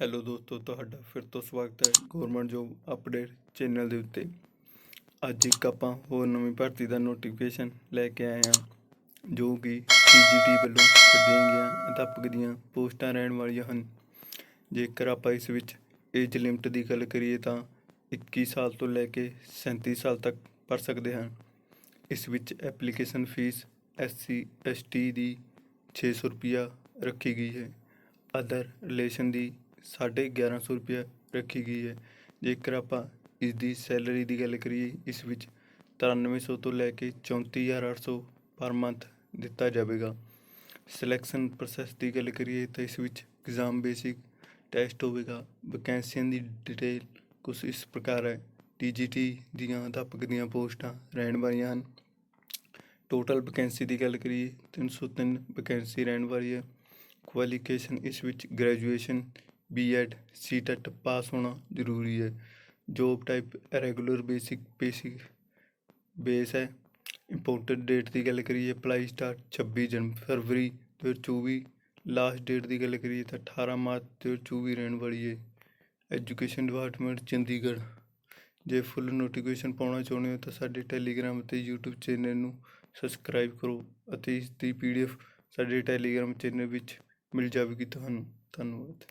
Hello ਦੋਸਤੋ, ਤੁਹਾਡਾ ਫਿਰ ਤੋਂ ਸਵਾਗਤ ਹੈ ਗਵਰਨਮੈਂਟ ਜੋਬ ਅਪਡੇਟ ਚੈਨਲ ਦੇ ਉੱਤੇ। ਅੱਜ ਇੱਕ ਆਪਾਂ ਹੋਰ ਨਵੀਂ ਭਰਤੀ ਦਾ ਨੋਟੀਫਿਕੇਸ਼ਨ ਲੈ ਕੇ ਆਏ ਹਾਂ, ਜੋ ਕਿ ਪੀਜੀਟੀ ਵੱਲੋਂ ਕੱਢੀਆਂ ਗਈਆਂ ਅਧਿਆਪਕ ਦੀਆਂ ਪੋਸਟਾਂ ਰਹਿਣ ਵਾਲੀਆਂ ਹਨ। ਜੇਕਰ ਆਪਾਂ ਇਸ ਵਿੱਚ ਏਜ ਲਿਮਟ ਦੀ ਗੱਲ ਕਰੀਏ ਤਾਂ 21 ਸਾਲ ਤੋਂ ਲੈ ਕੇ 37 ਸਾਲ ਤੱਕ ਭਰ ਸਕਦੇ ਹਨ ਇਸ ਵਿੱਚ ਐਪਲੀਕੇਸ਼ਨ ਫੀਸ ਐਸਸੀ ਐਸਟੀ ਦੀ 600 ਰੁਪਿਆ ਰੱਖੀ ਗਈ ਹੈ। ਅਦਰ ਰਿਲੇਸ਼ਨ ਦੀ ਸਾਢੇ ਗਿਆਰਾਂ ਸੌ ਰੁਪਇਆ ਰੱਖੀ ਗਈ ਹੈ। ਜੇਕਰ ਆਪਾਂ ਇਸ ਦੀ ਸੈਲਰੀ ਦੀ ਗੱਲ ਕਰੀਏ, ਇਸ ਵਿੱਚ ਤਰਾਨਵੇਂ ਸੌ ਤੋਂ ਲੈ ਕੇ ਚੌਂਤੀ ਹਜ਼ਾਰ ਅੱਠ ਸੌ ਪਰ ਮੰਥ ਦਿੱਤਾ ਜਾਵੇਗਾ। ਸਿਲੈਕਸ਼ਨ ਪ੍ਰੋਸੈਸ ਦੀ ਗੱਲ ਕਰੀਏ ਤਾਂ ਇਸ ਵਿੱਚ ਐਗਜ਼ਾਮ ਬੇਸਿਕ ਟੈਸਟ ਹੋਵੇਗਾ। ਵੈਕੈਂਸੀਆਂ ਦੀ ਡਿਟੇਲ ਕੁਛ ਇਸ ਪ੍ਰਕਾਰ ਹੈ। ਟੀਜੀਟੀ ਦੀਆਂ ਅਧਿਆਪਕ ਦੀਆਂ ਪੋਸਟਾਂ ਰਹਿਣ ਵਾਲੀਆਂ ਹਨ। ਟੋਟਲ ਵੈਕੈਂਸੀ ਦੀ ਗੱਲ ਕਰੀਏ 303 ਵੈਕੈਂਸੀ ਰਹਿਣ ਵਾਲੀ ਹੈ। ਕੁਆਲੀਫਿਕੇਸ਼ਨ ਇਸ ਵਿੱਚ ਗ੍ਰੈਜੂਏਸ਼ਨ ਬੀਐਡ ਸੀਟੈਟ ਪਾਸ ਹੋਣਾ ਜ਼ਰੂਰੀ ਹੈ। Job type regular basic basic base ਹੈ। ਇੰਪੋਰਟੈਂਟ ਡੇਟ ਦੀ ਗੱਲ ਕਰੀਏ ਅਪਲਾਈ ਸਟਾਰਟ 26 ਜਨ ਫਰਵਰੀ 2024 ਲਾਸਟ ਡੇਟ ਦੀ ਗੱਲ ਕਰੀਏ ਤਾਂ 18 ਮਾਰਚ 2024 ਰਹਿਣ ਵਾਲੀ ਹੈ। Education department Chandigarh. ਜੇ ਫੁੱਲ ਨੋਟੀਫਿਕੇਸ਼ਨ ਪਾਉਣਾ ਚਾਹੁੰਦੇ ਹੋ ਤਾਂ ਸਾਡੇ ਟੈਲੀਗ੍ਰਾਮ ਅਤੇ YouTube ਚੈਨਲ ਨੂੰ ਸਬਸਕ੍ਰਾਈਬ ਕਰੋ ਅਤੇ ਇਸ ਦੀ ਪੀਡੀਐਫ ਸਾਡੇ ਟੈਲੀਗ੍ਰਾਮ ਚੈਨਲ ਵਿੱਚ ਮਿਲ ਜਾਵੇਗੀ। ਤੁਹਾਨੂੰ, ਧੰਨਵਾਦ।